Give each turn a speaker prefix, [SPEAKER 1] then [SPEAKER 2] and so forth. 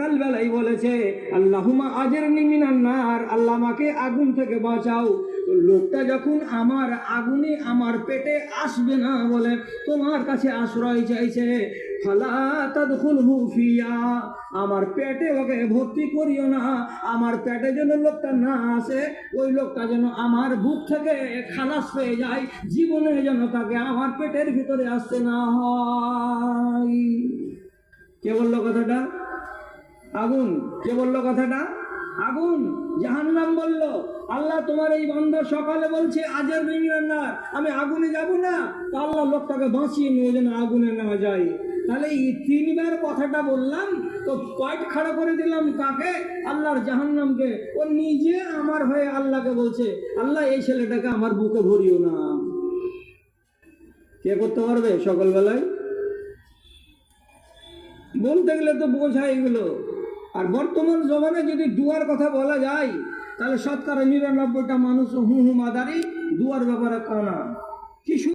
[SPEAKER 1] কালবেলাই বলেছে আল্লাহুমা আজের নিমিনান্নার আল্লাহ আমাকে আগুন থেকে বাঁচাও। লোকটা যখন আমার আগুনে আমার পেটে আসবে না বলে তোমার কাছে আশ্রয় চাইছে, ফালা তাদখুলহু ফিয়া, আমার পেটে ওকে ভর্তি করিও না, আমার পেটে যেন লোকটা না আসে, ওই লোকটা যেন আমার বুক থেকে খালাস হয়ে যায়, জীবনে যেন তাকে আমার পেটের ভিতরে আসতে না হয়। কে বলল কথাটা? আগুন, কে বলল কথাটা? আগুন, জাহান্নাম বলল, আল্লাহ তোমার এই বন্ধ সকালে বলছে, আজের রান্নার, আমি আগুনে যাব না। তা আল্লাহ লোকটাকে বাঁচিয়ে নিয়ে যেন আগুনে নেওয়া যায়। তাহলে এই তিনবার কথাটা বললাম, তো পয়েন্ট খাড়া করে দিলাম কাকে? আল্লাহর জাহান্নামকে। ও নিজে আমার হয়ে আল্লাহকে বলছে, আল্লাহ এই ছেলেটাকে আমার বুকে ভরিও না। কে করতে পারবে সকালবেলায়? বলতে গেলে তো বোঝা এগুলো আর বর্তমান জমানে যদি দুয়ার কথা বলা যায়, তাহলে শতকরা নিরানব্বইটা মানুষ হু হু মাদারি দুয়ার ব্যাপারে কানা কি সু-